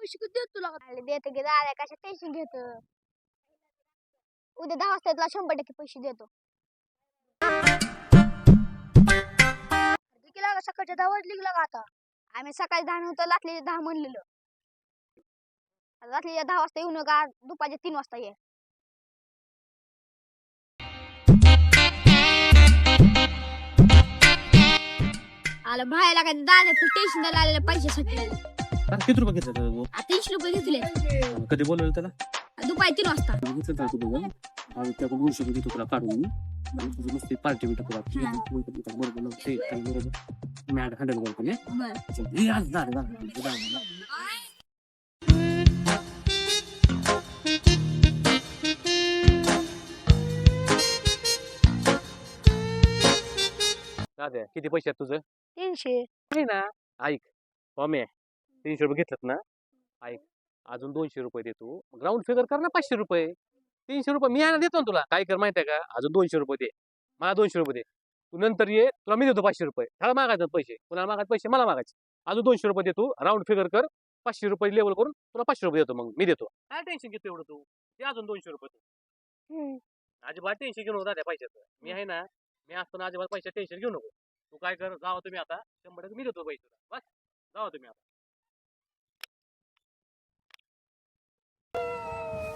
दादा कशा टेन्शन घेत? उद्या दहा वाजता तुला शंभर टक्के पैसे देतो. किती लागा सकाळच्या दहा वाजली की लागा आता? आम्ही सकाळी दहा नंतर रात्री दहा म्हणलेलं. आता रात्री दहा वाजता येऊ नका दुपारच्या तीन वाजता ये. आलं बाहेर काय दादा तू टेन्शन आलेल्या पैशासाठी किती रुपये घेतलं त्याला तीनशे रुपये घेतले? कधी बोलवलं त्याला? दुपारी तीन वाजता. घेतलं का तू बघा आणि त्याकडून दोनशे रुपये देतो तुला काढून. आणि तुझं मस्त पार्टी बिटी बरोबर ते आणि बरोबर मॅट हंड्रेड बोलतो ने बर. आज. दाद्या किती पैसे आहेत तुझं? तीनशे. नाही ना? ऐक पम्या तीनशे रुपये घेतलं ना? ऐक अजून दोनशे रुपये देतो ग्राउंड फिगर कर ना पाचशे रुपये. तीनशे रुपये मी आणा देतो ना तुला. काय कर माहिती आहे का? अजून दोनशे रुपये दे. मला दोनशे रुपये दे. तू नंतर ये तुला मी देतो पाचशे रुपये. ह्याला मागायचं पैसे. कुणाला मागायचे पैसे मला मागायचे. अजून दोनशे रुपये देतो राऊंड फिगर कर. पाचशे रुपये लेवल करून तुला पाचशे रुपये देतो मग. मी देतो. काय टेन्शन घेतो एवढं तू? ते अजून दोनशे रुपये तू. अजिबात टेन्शन घेऊन होता त्या पैशाचं. मी आहे ना मी असताना अजिबात पैसे टेन्शन घेऊ नको. तू काय कर जावा तुम्ही आता. शंभर टक्के मी देतो पैसे बस. जावा तुम्ही आता.